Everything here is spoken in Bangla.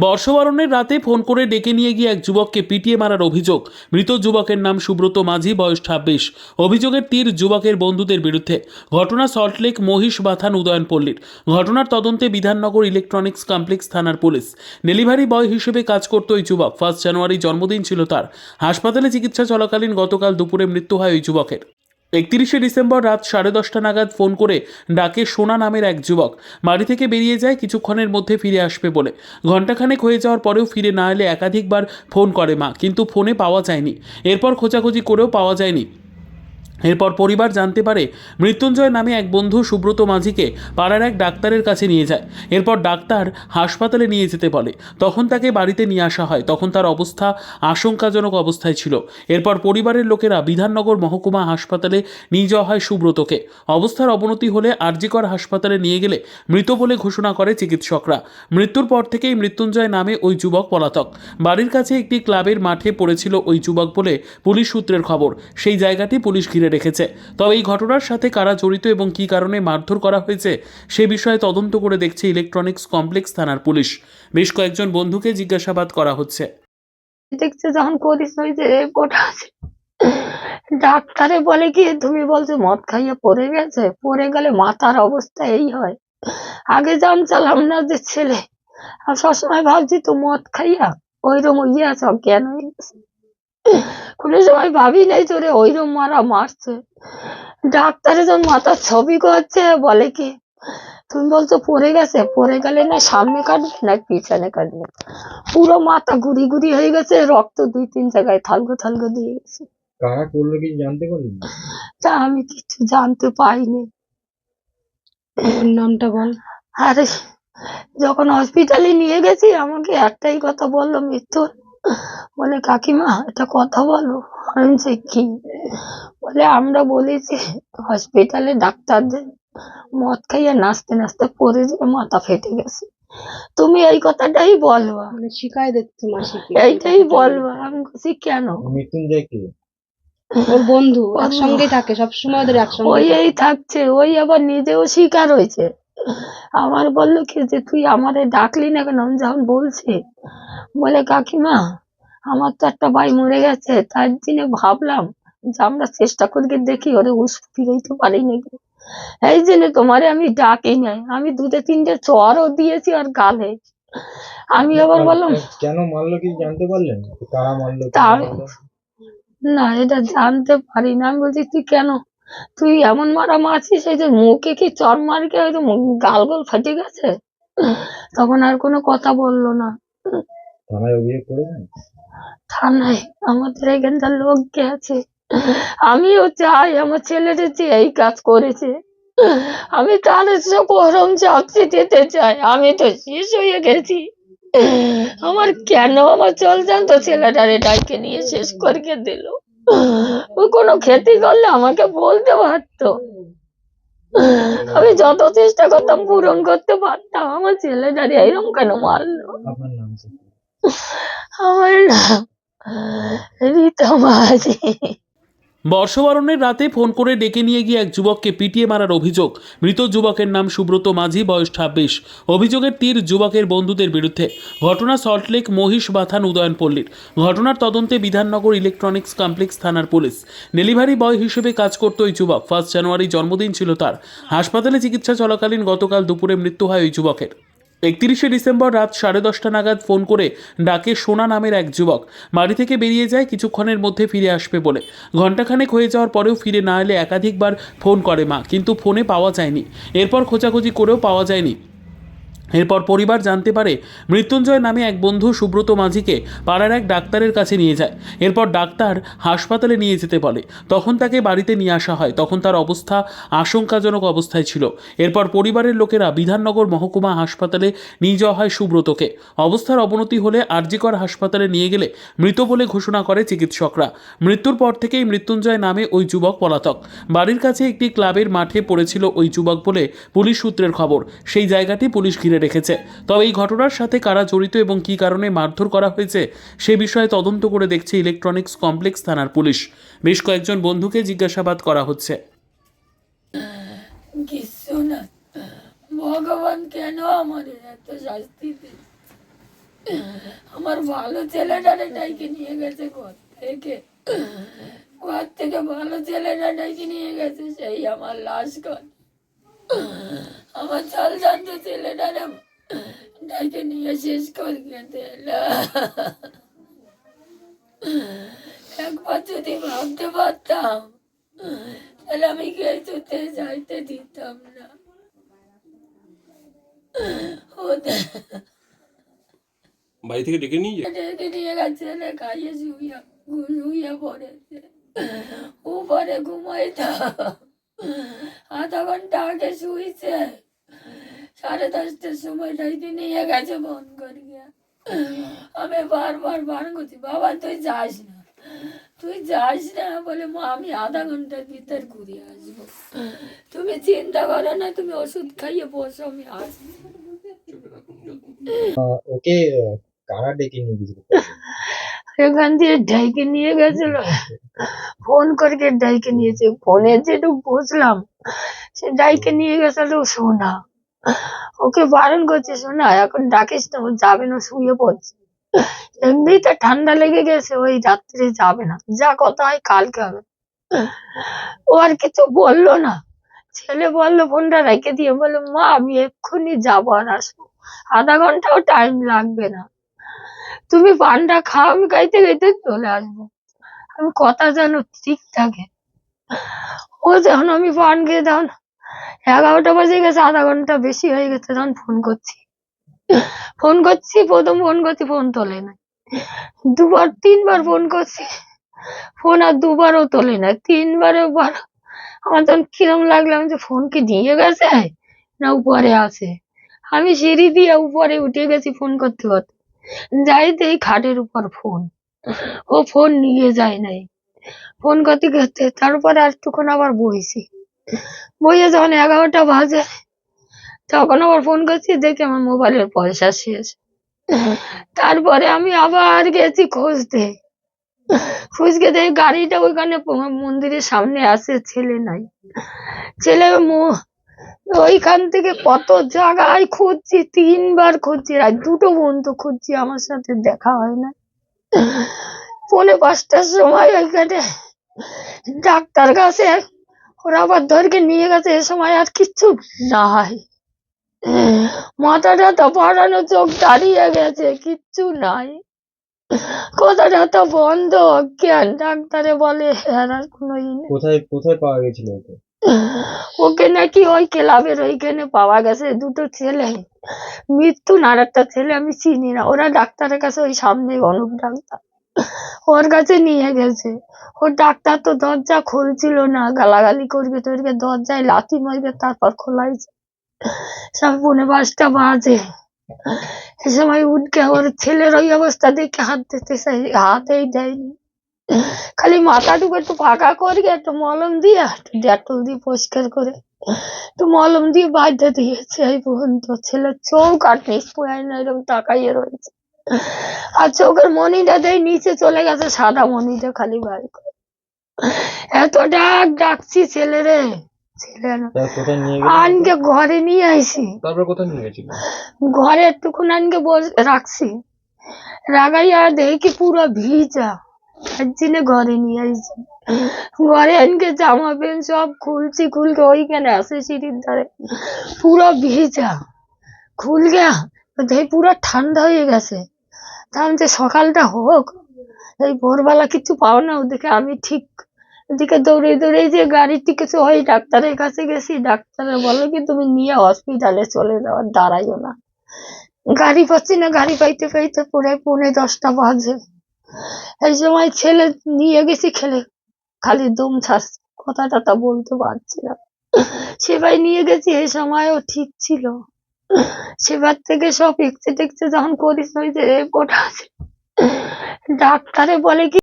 বর্ষবরণের রাতে ফোন করে ডেকে নিয়ে গিয়ে এক যুবককে পিটিয়ে মারার অভিযোগ। মৃত যুবকের নাম সুব্রত মাঝি, বয়স ছাব্বিশ। অভিযোগের তীর যুবকের বন্ধুদের বিরুদ্ধে। ঘটনা সল্টলেক মহিষ বাথান, উদয়নপল্লীর। ঘটনার তদন্তে বিধাননগর ইলেকট্রনিক্স কমপ্লেক্স থানার পুলিশ। ডেলিভারি বয় হিসেবে কাজ করত ওই যুবক। ফার্স্ট জানুয়ারি জন্মদিন ছিল তার। হাসপাতালে চিকিৎসা চলাকালীন গতকাল দুপুরে মৃত্যু হয় ওই যুবকের। একত্রিশে ডিসেম্বর রাত সাড়ে দশটা নাগাদ ফোন করে ডাকে সোনা নামের এক যুবক। বাড়ি থেকে বেরিয়ে যায়, কিছুক্ষণের মধ্যে ফিরে আসবে বলে। ঘণ্টাখানেক হয়ে যাওয়ার পরেও ফিরে না এলে একাধিকবার ফোন করে মা, কিন্তু ফোনে পাওয়া যায়নি। এরপর খোঁজাখুঁজি করেও পাওয়া যায়নি। এরপর পরিবার জানতে পারে মৃত্যুঞ্জয় নামে এক বন্ধু সুব্রত মাঝিকে পাড়ার এক ডাক্তারের কাছে নিয়ে যায়। এরপর ডাক্তার হাসপাতালে নিয়ে যেতে বলে। তখন তাকে বাড়িতে নিয়ে আসা হয়। তখন তার অবস্থা আশঙ্কাজনক অবস্থায় ছিল। এরপর পরিবারের লোকেরা বিধাননগর মহকুমা হাসপাতালে নিয়ে যাওয়া হয় সুব্রতকে। অবস্থার অবনতি হলে আরজিকর হাসপাতালে নিয়ে গেলে মৃত বলে ঘোষণা করে চিকিৎসকরা। মৃত্যুর পর থেকেই মৃত্যুঞ্জয় নামে ওই যুবক পলাতক। বাড়ির কাছে একটি ক্লাবের মাঠে পড়েছিল ওই যুবক বলে পুলিশ সূত্রের খবর। সেই জায়গাটি পুলিশ ঘিরে রেখেছে। তবে এই ঘটনার সাথে কারা জড়িত এবং কী কারণে মারধর করা হয়েছে, সে বিষয়ে তদন্ত করে দেখছে ইলেকট্রনিক্স কমপ্লেক্স থানার পুলিশ। বেশ কয়েকজন বন্ধুকে জিজ্ঞাসাবাদ করা হচ্ছে। দেখছে যখন করিস ওই ডাক্তারে বলে কি, তুমি বলছো মদ খাইয়ে পড়ে গেছে? পড়ে গেলে মাথার অবস্থা এই হয়। আগে জানছিলাম না যে ছেলে। আর সবসময় ভাবছি তো মদ খাইয়া ওইরকম ইয়ে আছে, অজ্ঞান হয়ে গেছে। কোনো সময় ভাবি নাই তোরে ওইরকম মারা মারছে। ডাক্তারে যখন মাথার ছবি করছে বলে কি তুমি বলছো পড়ে গেছে? পড়ে গেলে না সামনে কাটবে না পিছনে কাটবে পুরো মাথা গুড়ি গুড়ি হয়ে গেছে রক্ত দুই তিন জায়গায় থালগো থালগো দিয়ে গেছে। কারা করল কি জানতে তা আমি কিছু জানতে পাইনি নামটা বল। আরে যখন হসপিটালে নিয়ে গেছি আমাকে একটাই কথা বলল মৃত্যুর বলে কাকিমা একটা কথা বলো আমি কি? বলে আমরা বলেছি হসপিটালে ডাক্তারদের মদ খাইয়ে নাচতে নাচতে পড়ে যেয়ে মাথা ফেটে গেছে। তুমি এই কথাটাই বলবা? মানে শিখাই দিচ্ছে মাসিকে। এইটাই বলবা। আমি বলছি কেন? মৃত্যুঞ্জয় কে? ওর বন্ধু একসঙ্গে থাকে সবসময় ওদের একসঙ্গে ওই এই থাকছে ওই আবার নিজেও শিকার হয়েছে। আমার বলল কি যে তুই আমারে ডাকলি না কেন? যখন বলছি বলে কাকিমা আমার তো একটা ভাই মরে গেছে তার জন্য ভাবলাম যে আমরা চেষ্টা করে দেখি ওরে উস ফিরাইতে পারি নাকি? এই জন্য তোমারে আমি ডাকি নাই। আমি দুটো তিনটে চরও দিয়েছি আর গালে। আমি আবার বললাম কেন মারলো কি জানতে পারলেন? কারা মারলো তা কেন আমি- মারলো? না এটা জানতে পারি না। আমি বলছি তুই কেন তুই এমন মারা মারছিস এই যে মুখে কি চর মারকে হয়তো গাল গাল ফাটে গেছে? তখন আর কোনো কথা বলল না। থানায় অভিযোগ করেছেন? থানায় আমাদের এখানকার লোক গেছে। আমিও চাই আমার ছেলেটা যে এই কাজ করেছে। আমি তার গরম চাপতে দিতে চাই আমি তো শেষ হয়ে গেছি। আমার কেন আমার চল জানতো ছেলেটারে ডাইকে নিয়ে শেষ করে দিল? কোনো ক্ষতি করলে আমাকে বলতে পারতো। আমি যত চেষ্টা করতাম পূরণ করতে পারতাম আমার ছেলে দাঁড়িয়ে এরকম কেন মারলো? আমার নাম রীতা মাঝি। বর্ষবরণের রাতে ফোন করে ডেকে নিয়ে গিয়ে এক যুবককে পিটিয়ে মারার অভিযোগ। মৃত যুবকের নাম সুব্রত মাঝি, বয়স ছাব্বিশ। অভিযোগের তীর যুবকের বন্ধুদের বিরুদ্ধে। ঘটনা সল্টলেক মহিষ বাথান উদয়নপল্লীর। ঘটনার তদন্তে বিধাননগর ইলেকট্রনিক্স কমপ্লেক্স থানার পুলিশ। ডেলিভারি বয় হিসেবে কাজ করত ওই যুবক। ফার্স্ট জানুয়ারি জন্মদিন ছিল তার। হাসপাতালে চিকিৎসা চলাকালীন গতকাল দুপুরে মৃত্যু হয় ওই যুবকের। একত্রিশে ডিসেম্বর রাত সাড়ে দশটা নাগাদ ফোন করে ডাকে সোনা নামের এক যুবক। বাড়ি থেকে বেরিয়ে যায়, কিছুক্ষণের মধ্যে ফিরে আসবে বলে। ঘণ্টাখানেক হয়ে যাওয়ার পরেও ফিরে না এলে একাধিকবার ফোন করে মা, কিন্তু ফোনে পাওয়া যায়নি। এরপর খোঁজাখুঁজি করেও পাওয়া যায়নি। এরপর পরিবার জানতে পারে মৃত্যুঞ্জয় নামে এক বন্ধু সুব্রত মাঝিকে পাড়ার এক ডাক্তারের কাছে নিয়ে যায়। এরপর ডাক্তার হাসপাতালে নিয়ে যেতে বলে। তখন তাকে বাড়িতে নিয়ে আসা হয়। তখন তার অবস্থা আশঙ্কাজনক অবস্থায় ছিল। এরপর পরিবারের লোকেরা বিধাননগর মহকুমা হাসপাতালে নিয়ে যাওয়া হয় সুব্রতকে। অবস্থার অবনতি হলে আরজিকর হাসপাতালে নিয়ে গেলে মৃত বলে ঘোষণা করে চিকিৎসকরা। মৃত্যুর পর থেকেই মৃত্যুঞ্জয় নামে ওই যুবক পলাতক। বাড়ির কাছে একটি ক্লাবের মাঠে পড়েছিল ওই যুবক বলে পুলিশ সূত্রের খবর। সেই জায়গাটি পুলিশ ঘিরে রেখেছে। তবে এই ঘটনার সাথে কারা জড়িত এবং কী কারণে মারধর করা হয়েছে, সে বিষয়ে তদন্ত করে দেখছে ইলেকট্রনিক্স কমপ্লেক্স থানার পুলিশ। বেশ কয়েকজন বন্ধুকে জিজ্ঞাসাবাদ করা হচ্ছে। কিছু না। ভগবান কেন আমাদের এত শাস্তি আমার ভালো ছেলেটারে ডাইকে নিয়ে গেছে ঘর থেকে। ঘর থেকে ভালো ছেলেটা ডাইকে নিয়ে গেছে, সেই আমার লাশ ঘর। আমার চাল জানতো ছেলেটারে ডাইকে নিয়ে শেষ করে গেছে একবার যদি ভাবতে পারতাম তাহলে আমি গেছুতে যাইতে দিতাম না। বাড়ি থেকে ডেকে নিয়ে ডেকে নিয়ে গেছে খাইয়ে শুইয়া শুইয়া পড়েছে। উপরে ঘুমাইতা আধা ঘণ্টা আগে শুইছে। সাড়ে দশটার সময় ডাইতে নিয়ে গেছে ফোন করিয়া আমি বারবার বার করছি বাবা তুই যাস না। তুই যাস না বলে মা আমি আধা ঘণ্টার ভিতর ঘুরে আসব। তুমি চিন্তা করো না তুমি ওষুধ খাইয়ে বসো আমি আসব। ওকে কারা ডেকে নিয়ে গেছিল? এখান দিয়ে ডাইকে নিয়ে গেছিল। ফোন করে ডাইকে নিয়েছে ফোনে যেটুকু বুঝলাম, সে ডাইকে নিয়ে গেছিল সোনা। ওকে বারণ করছে, সোনা, এখন ডাকিস না, ও যাবে না, শুয়ে পড়ছে। এমনিতে ঠান্ডা লেগে গেছে, ওই রাত্রে যাবে না। যা কথা হয় কালকে হবে। ও আর কিছু বলল না। ছেলে বলল, ফোনটা রেখে দিয়ে বলল, মা, আমি এক্ষুনি যাব আর আসব। আধা ঘন্টাও টাইম লাগবে না। তুমি পানটা খাও, আমি খাইতে খাইতে চলে আসব। আমি কথা যেন ঠিক থাকে। ও যখন আমি পান খেয়ে তখন এগারোটা বাজে গেছে, আধা ঘণ্টা বেশি হয়ে গেছে তখন ফোন করছি। ফোন করছি, প্রথম ফোন করছি ফোন তোলে না দুবার, তিনবার ফোন করছি। ফোন আর দুবারও তোলে না তিনবারে বার আমার তখন কিরম লাগলাম যে ফোন কি নিয়ে গেছে না উপরে আছে। আমি সিঁড়ি দিয়ে উপরে উঠে গেছি ফোন করতে করতে। এই খাটের উপর ফোন ও ফোন নিয়ে যায় নাই। ফোন করতে করতে তারপরে আর একটুক্ষণ আবার বইছি। বইয়ে যখন এগারোটা বাজে, তখন আবার ফোন করছি, দেখি আমার মোবাইলের পয়সা শেষ। তারপরে আমি আবার গেছি খুঁজতে। খুঁজতে দেখি গাড়িটা ওইখানে মন্দিরের সামনে আছে, ছেলে নাই। ছেলে ওইখান থেকে কত জায়গায় খুঁজছি, তিনবার খুঁজছি আর দুটো বন্ধু খুঁজছি, আমার সাথে দেখা হয় না পৌনে পাঁচটার সময় ওইখানে ডাক্তার কাছে ওরা আবার ধরকে নিয়ে গেছে, এ সময় আর কিচ্ছু নাই। মাথাটা তো পড়ানো চোখ দাঁড়িয়ে গেছে, কিচ্ছু নাই। কথাটা তো বন্ধ অজ্ঞান ডাক্তারে বলে আর আর কোনো কোথায় কোথায় পাওয়া গেছিল ওকে? ওকে নাকি ওই ক্লাবের ওইখানে পাওয়া গেছে, দুটো ছেলে। মৃত্যু আর একটা ছেলে আমি চিনি না। ওরা ডাক্তারের কাছে ওই সামনে অনুপ ডাক্তার। ওর কাছে নিয়ে গেছে। ও ডাক্তার তো দরজা খুলছিল না, গালাগালি করবে টরবে, দরজায় লাথি মারবে, তারপর খোলাইছে সব পৌনে পাঁচটা বাজে। সে সময় উঠকে ওর ছেলের ওই অবস্থা দেখে হাত দিতে চাই হাতেই দেয়নি। খালি মাথাটুকু একটু ফাঁকা করে একটু মলম দিয়ে একটু ডেটল দিয়ে পরিষ্কার করে একটু মলম দিয়ে বাঁধতে দিয়েছে এই পর্যন্ত। ছেলের চোখ আর নিষ্পয়ায় না এরকম তাকাইয়ে রয়েছে। আর চোখের মনিটা দেয় নিচে চলে গেছে সাদা মনিটা খালি বার করে। এত ডাক ডাকছি ছেলে রে ছেলে না। তা কোথায় নিয়ে গেছিল আনকে ঘরে নিয়ে আইছি। তারপর কোথায় নিয়ে গেছিল? ঘরে একটুক্ষণ আনকে বস রাখছি। রাগাইয়া দেখি পুরো ভিজা। তার জন্য ঘরে নিয়ে আইছি। ঘরে আনকে জামা প্যান্ট সব খুলছি, খুলকে ওইখানে আছে সিঁড়ির ধারে। পুরো ভিজা। খুল গা দেখি পুরো ঠান্ডা হয়ে গেছে। তা আমি যে সকালটা হোক, এই ভোরবেলা কিছু পাও না ওদিকে, আমি ঠিক এদিকে দৌড়ে দৌড়ে যে গাড়ি কিছু হয় ডাক্তারের কাছে গেছি। ডাক্তার বলে কি, তুমি নিয়ে হসপিটালে চলে যাও, আর দাঁড়াইও না। গাড়ি পাচ্ছি না, গাড়ি পাইতে পাইতে পুরো পৌনে দশটা বাজে। এই সময় ছেলে নিয়ে গেছি খেলে, খালি দম ছাড়ছে কথা টথা বলতে পারছি না। সেবাই নিয়ে গেছি এই সময়ও ঠিক ছিল। সেবার থেকে সব এক্সে টেক্সে যখন করিস ওই যে রিপোর্ট আছে, ডাক্তারে বলে কি